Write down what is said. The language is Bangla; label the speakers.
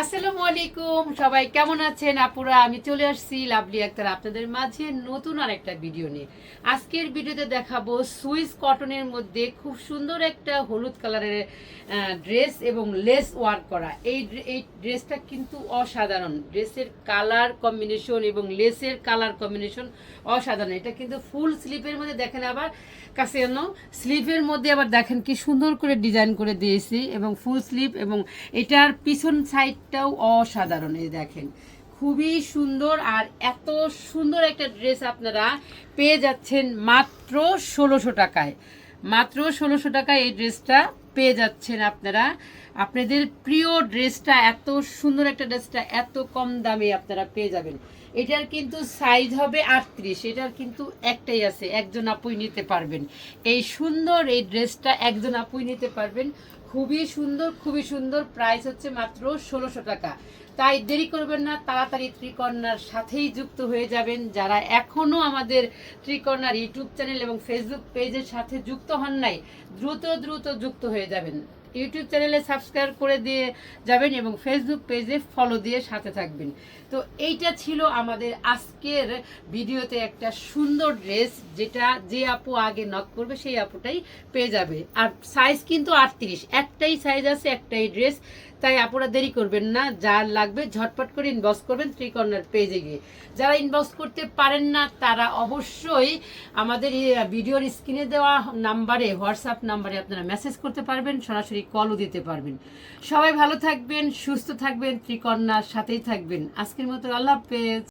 Speaker 1: আসসালামু আলাইকুম, সবাই কেমন আছেন? আপুরা, আমি চলে আসছি লাভলি আক্তার আপনাদের মাঝে নতুন আর একটা ভিডিও নিয়ে। আজকের ভিডিওতে দেখাবো সুইস কটনের মধ্যে খুব সুন্দর একটা হলুদ কালারের ড্রেস এবং লেস ওয়ার্ক করা। এই এই ড্রেসটা কিন্তু অসাধারণ। ড্রেসের কালার কম্বিনেশন এবং লেসের কালার কম্বিনেশন অসাধারণ। এটা কিন্তু ফুল স্লিপের মধ্যে দেখেন আবার কাছে স্লিপের মধ্যে আবার দেখেন কি সুন্দর করে ডিজাইন করে দিয়েছি এবং ফুল স্লিপ এবং এটার পিছন সাইডটাও অসাধারণ এই দেখেন। খুবই সুন্দর আর এত সুন্দর একটা ড্রেস আপনারা পেয়ে যাচ্ছেন মাত্র ষোলোশো টাকায়। মাত্র ষোলোশো টাকায় এই ড্রেসটা পেয়ে যাচ্ছেন আপনারা। আপনাদের প্রিয় ড্রেসটা, এত সুন্দর একটা ড্রেসটা, এত কম দামে আপনারা পেয়ে যাবেন। এটার কিন্তু সাইজ হবে আটত্রিশ, এটার কিন্তু একটাই আছে, একজন আপুই নিতে পারবেন। এই সুন্দর এই ড্রেসটা একজন আপুই নিতে পারবেন। খুবই সুন্দর খুবই সুন্দর প্রাইস হচ্ছে মাত্র ষোলোশো টাকা। তাই দেরি করবেন না, তাড়াতাড়ি ত্রিকর্ণার সাথেই যুক্ত হয়ে যাবেন। যারা এখনও আমাদের ত্রিকর্ণার ইউটিউব চ্যানেল এবং ফেসবুক পেজের সাথে যুক্ত হন নাই, দ্রুত দ্রুত যুক্ত হয়ে যাবেন। ইউটিউব চ্যানেলে সাবস্ক্রাইব করে দিয়ে যাবেন এবং ফেসবুক পেজে ফলো দিয়ে সাথে থাকবেন। তো এইটা ছিল আমাদের আজকের ভিডিওতে একটা সুন্দর ড্রেস যেটা যে আপু আগে নক করবে সেই আপুটাই পেয়ে যাবে। আর সাইজ কিন্তু আটত্রিশ। একটাই সাইজ আছে, একটাই ড্রেস তাই আপনারা দেরি করবেন না, যা লাগবে ঝটপট করে ইনবক্স করবেন থ্রি কর্নার পেজে গিয়ে। যারা ইনবক্স করতে পারেন না, তারা অবশ্যই আমাদের ভিডিওর স্ক্রিনে দেওয়া নাম্বারে হোয়াটসঅ্যাপ নাম্বারে আপনারা মেসেজ করতে পারবেন, সরাসরি কলও দিতে পারবেন। সবাই ভালো থাকবেন, সুস্থ থাকবেন ত্রিকন্যার সাথেই থাকবেন। আজকের মতো আল্লাহ হাফেজ।